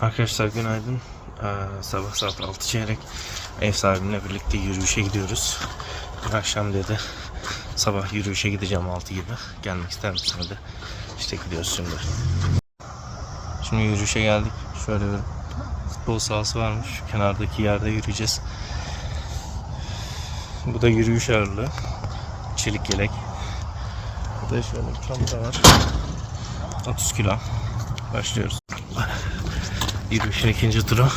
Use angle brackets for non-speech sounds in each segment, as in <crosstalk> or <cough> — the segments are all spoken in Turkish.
Arkadaşlar günaydın. Ee, sabah saat 6 çeyrek ev sahibimle birlikte yürüyüşe gidiyoruz. Akşam dedi sabah yürüyüşe gideceğim 6 gibi. Gelmek ister misin dedi. İşte gidiyoruz şimdi. Şimdi yürüyüşe geldik. Şöyle bir futbol sahası varmış. Şu kenardaki yerde yürüyeceğiz. Bu da yürüyüş ağırlığı. Çelik yelek. Burada şöyle bir çanta var. 30 kilo. Başlıyoruz. Yürüyüşün ikinci turu.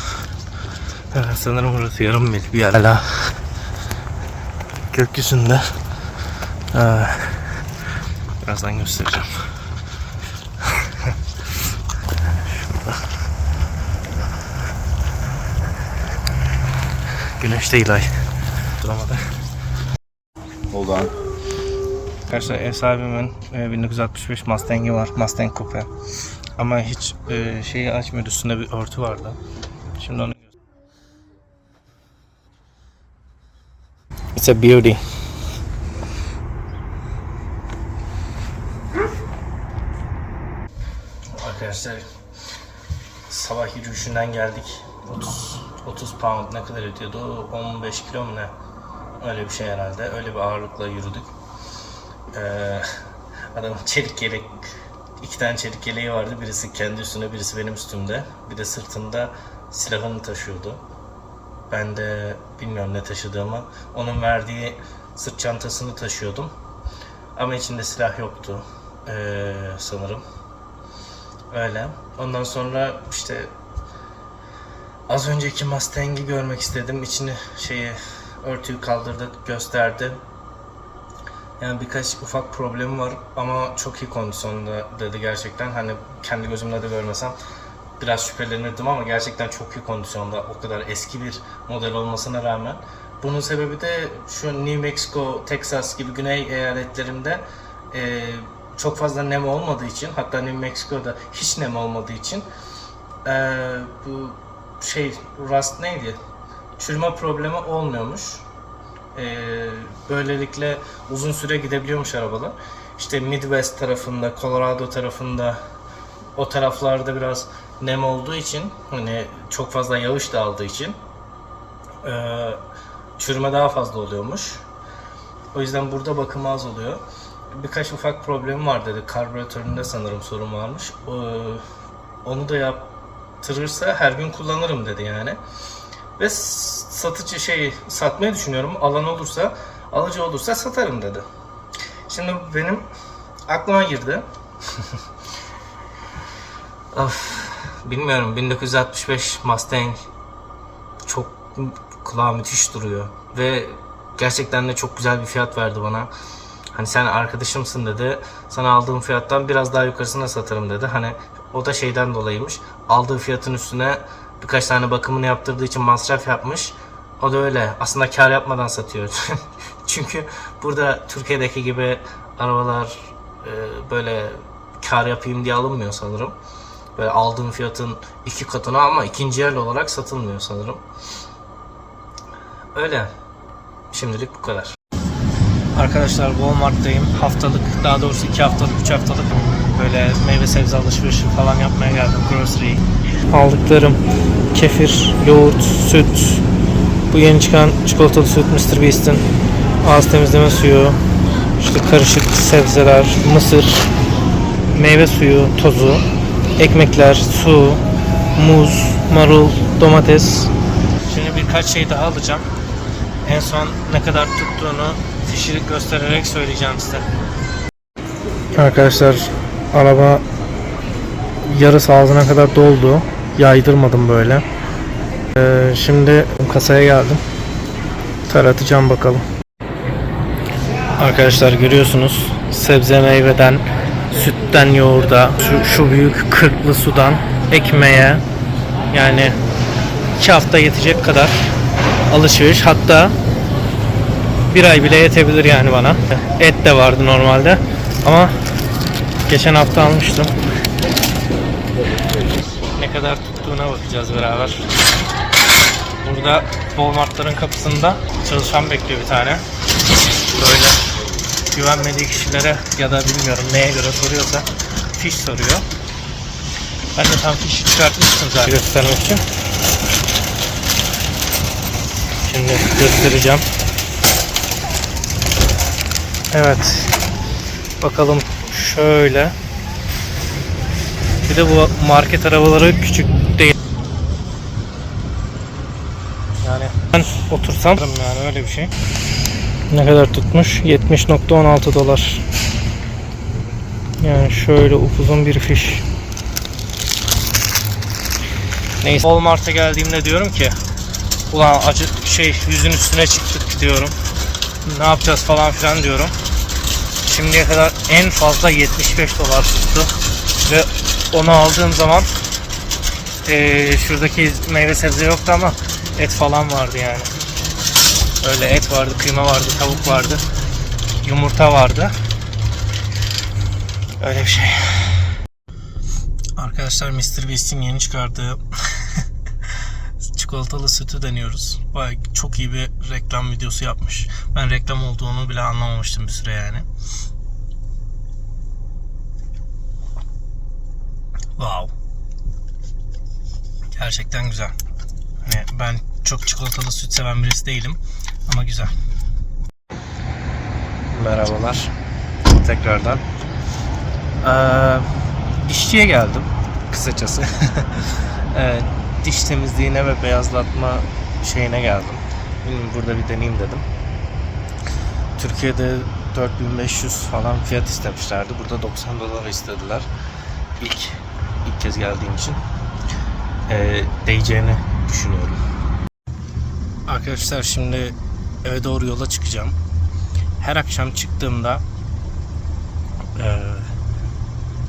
Evet, sanırım burası yarım mil bir yer. Hala gökyüzünde. Ee, birazdan göstereceğim. Güneş değil ay. Duramadı. Hold on. Arkadaşlar ev sahibimin e, 1965 Mustang'i var. Mustang Coupe. Ama hiç e, şeyi açmıyordu. Üstünde bir örtü vardı. Şimdi onu It's a beauty. Arkadaşlar sabah yürüyüşünden geldik. 30 30 pound ne kadar ediyordu? 15 kilo mu ne? Öyle bir şey herhalde. Öyle bir ağırlıkla yürüdük. Ee, adamın çelik yelek iki tane çelik yeleği vardı. Birisi kendi üstünde, birisi benim üstümde. Bir de sırtında silahını taşıyordu. Ben de bilmiyorum ne taşıdığımı. Onun verdiği sırt çantasını taşıyordum. Ama içinde silah yoktu. Ee, sanırım. Öyle. Ondan sonra işte az önceki Mustang'i görmek istedim. İçini şeyi örtüyü kaldırdık, gösterdi. Yani birkaç ufak problemi var ama çok iyi kondisyonda dedi gerçekten. Hani kendi gözümle de görmesem biraz şüphelenirdim ama gerçekten çok iyi kondisyonda. O kadar eski bir model olmasına rağmen. Bunun sebebi de şu New Mexico, Texas gibi güney eyaletlerinde e, çok fazla nem olmadığı için hatta New Mexico'da hiç nem olmadığı için e, bu şey rust neydi? Çürüme problemi olmuyormuş. Ee, böylelikle uzun süre gidebiliyormuş arabalar. İşte Midwest tarafında, Colorado tarafında o taraflarda biraz nem olduğu için hani çok fazla yağış da aldığı için ee, çürüme daha fazla oluyormuş. O yüzden burada bakım az oluyor. Birkaç ufak problemi var dedi. Karbüratöründe sanırım sorun varmış. Ee, onu da yaptırırsa her gün kullanırım dedi yani. Ve satıcı şey satmayı düşünüyorum. Alan olursa, alıcı olursa satarım dedi. Şimdi benim aklıma girdi. <laughs> of, bilmiyorum 1965 Mustang çok kulağa müthiş duruyor ve gerçekten de çok güzel bir fiyat verdi bana. Hani sen arkadaşımsın dedi. Sana aldığım fiyattan biraz daha yukarısına satarım dedi. Hani o da şeyden dolayıymış. Aldığı fiyatın üstüne birkaç tane bakımını yaptırdığı için masraf yapmış. O da öyle. Aslında kar yapmadan satıyor. <laughs> Çünkü burada Türkiye'deki gibi arabalar e, böyle kar yapayım diye alınmıyor sanırım. Böyle aldığım fiyatın iki katına ama ikinci el olarak satılmıyor sanırım. Öyle. Şimdilik bu kadar. Arkadaşlar Walmart'tayım. Haftalık, daha doğrusu iki haftalık, üç haftalık böyle meyve sebze alışverişi falan yapmaya geldim grocery. Aldıklarım kefir, yoğurt, süt, bu yeni çıkan çikolatalı süt Mr. Beast'in ağız temizleme suyu, işte karışık sebzeler, mısır, meyve suyu, tozu, ekmekler, su, muz, marul, domates. Şimdi birkaç şey daha alacağım. En son ne kadar tuttuğunu fişi göstererek söyleyeceğim size. Arkadaşlar araba yarısı ağzına kadar doldu. Yaydırmadım böyle. Ee, şimdi kasaya geldim. Taratacağım bakalım. Arkadaşlar görüyorsunuz sebze meyveden, sütten yoğurda, şu, şu büyük kırklı sudan ekmeğe yani iki hafta yetecek kadar alışveriş hatta bir ay bile yetebilir yani bana. Et de vardı normalde ama geçen hafta almıştım. Ne kadar tuttuğuna bakacağız beraber. Burada Walmart'ların kapısında çalışan bekliyor bir tane. Böyle güvenmediği kişilere ya da bilmiyorum neye göre soruyorsa fiş soruyor. Ben de tam fişi çıkartmıştım zaten göstermek için. Şimdi göstereceğim. Evet. Bakalım şöyle. Bir de bu market arabaları küçük değil. Yani ben otursam yani öyle bir şey. Ne kadar tutmuş? 70.16 dolar. Yani şöyle upuzun bir fiş. Neyse Walmart'a geldiğimde diyorum ki ulan acı şey yüzün üstüne çıktık diyorum. Ne yapacağız falan filan diyorum. Şimdiye kadar en fazla 75 dolar tuttu. Ve onu aldığım zaman eee, şuradaki meyve sebze yoktu ama et falan vardı yani. Öyle et vardı, kıyma vardı, tavuk vardı, yumurta vardı. Öyle bir şey. Arkadaşlar Mr. Beast'in yeni çıkardığı <laughs> çikolatalı sütü deniyoruz. Vay çok iyi bir reklam videosu yapmış. Ben reklam olduğunu bile anlamamıştım bir süre yani. Wow. Gerçekten güzel. Hani ben çok çikolatalı süt seven birisi değilim ama güzel. Merhabalar. Tekrardan. Ee, dişçiye geldim kısacası. <laughs> Ee, diş temizliğine ve beyazlatma şeyine geldim. Bilmiyorum, burada bir deneyeyim dedim. Türkiye'de 4500 falan fiyat istemişlerdi. Burada 90 dolar istediler. İlk ilk kez geldiğim için ee, değeceğini düşünüyorum. Arkadaşlar şimdi eve doğru yola çıkacağım. Her akşam çıktığımda ee,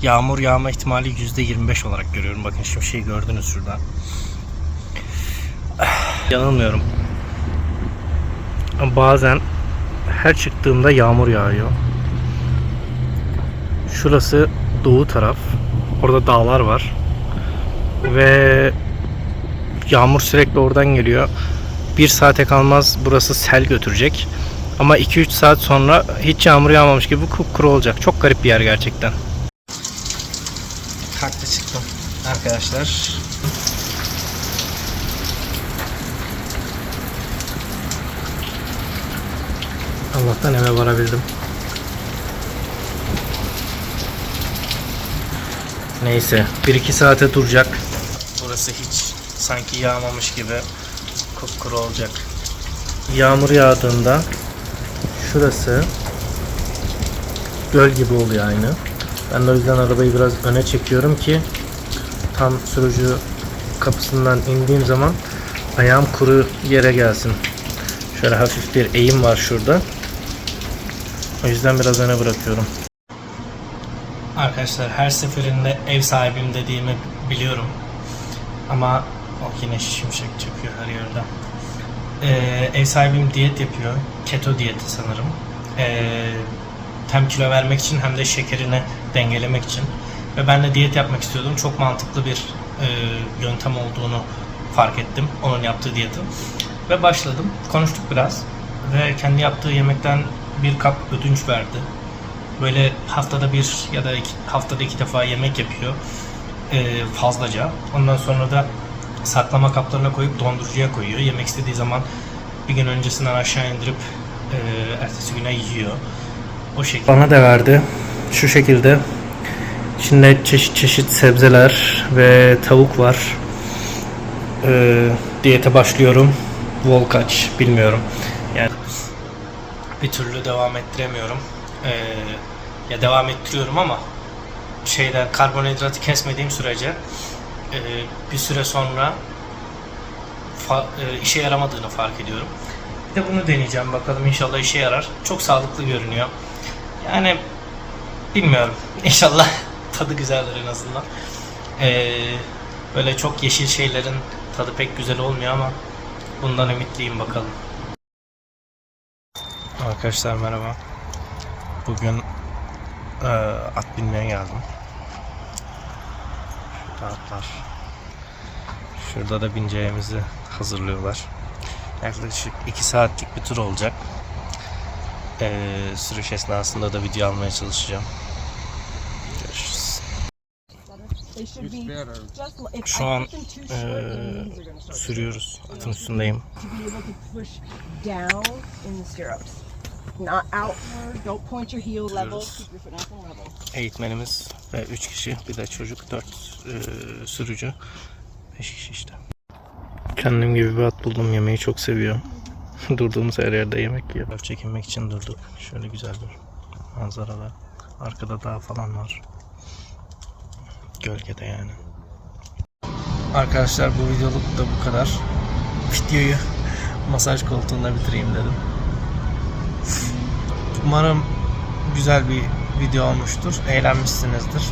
yağmur yağma ihtimali %25 olarak görüyorum. Bakın şimdi şey gördünüz şurada. <sighs> Yanılmıyorum. Bazen her çıktığımda yağmur yağıyor. Şurası doğu taraf. Orada dağlar var. Ve yağmur sürekli oradan geliyor. Bir saate kalmaz burası sel götürecek. Ama 2-3 saat sonra hiç yağmur yağmamış gibi kupkuru olacak. Çok garip bir yer gerçekten. Kalktı çıktım arkadaşlar. Allah'tan eve varabildim. Neyse 1-2 saate duracak. Burası hiç sanki yağmamış gibi kupkuru olacak. Yağmur yağdığında şurası göl gibi oluyor aynı. Ben de o yüzden arabayı biraz öne çekiyorum ki tam sürücü kapısından indiğim zaman ayağım kuru yere gelsin. Şöyle hafif bir eğim var şurada. O yüzden biraz öne bırakıyorum. Arkadaşlar her seferinde ev sahibim dediğimi biliyorum. Ama o yine şimşek çekiyor her yerden. Ee, ev sahibim diyet yapıyor. Keto diyeti sanırım. Ee, hem kilo vermek için hem de şekerini dengelemek için. Ve ben de diyet yapmak istiyordum. Çok mantıklı bir e, yöntem olduğunu fark ettim. Onun yaptığı diyetin. Ve başladım. Konuştuk biraz. Ve kendi yaptığı yemekten bir kap ödünç verdi. Böyle haftada bir ya da iki, haftada iki defa yemek yapıyor. E, fazlaca. Ondan sonra da saklama kaplarına koyup dondurucuya koyuyor. Yemek istediği zaman bir gün öncesinden aşağı indirip e, ertesi güne yiyor. O şekilde. Bana da verdi. Şu şekilde. İçinde çeşit çeşit sebzeler ve tavuk var. Ee, diyete başlıyorum. Vol kaç bilmiyorum. Yani bir türlü devam ettiremiyorum. Ee, ya devam ettiriyorum ama şeyden karbonhidratı kesmediğim sürece e, bir süre sonra e, işe yaramadığını fark ediyorum. Bir de bunu deneyeceğim bakalım inşallah işe yarar. Çok sağlıklı görünüyor. Yani bilmiyorum. <laughs> İnşallah tadı güzeldir en azından. Ee, böyle çok yeşil şeylerin tadı pek güzel olmuyor ama bundan ümitliyim bakalım. Arkadaşlar merhaba. Bugün e, at binmeye geldim. Şurada atlar. Şurada da bineceğimizi hazırlıyorlar. Yaklaşık 2 saatlik bir tur olacak. Ee, sürüş esnasında da video almaya çalışacağım. Görüşürüz. Şu an start sürüyoruz. Atın üstündeyim. Not outward. Don't point your heel level. Keep your foot nice and level. Eğitmenimiz ve 3 kişi bir de çocuk 4 sürücü 5 kişi işte. Kendim gibi bir at buldum yemeği çok seviyor. <laughs> Durduğumuz her yerde yemek yiyor. Fotoğraf çekinmek için durduk. Şöyle güzel bir manzarada. Arkada dağ falan var. Gölgede yani. Arkadaşlar bu videoluk da bu kadar. Videoyu masaj koltuğunda bitireyim dedim. Umarım güzel bir video olmuştur. Eğlenmişsinizdir.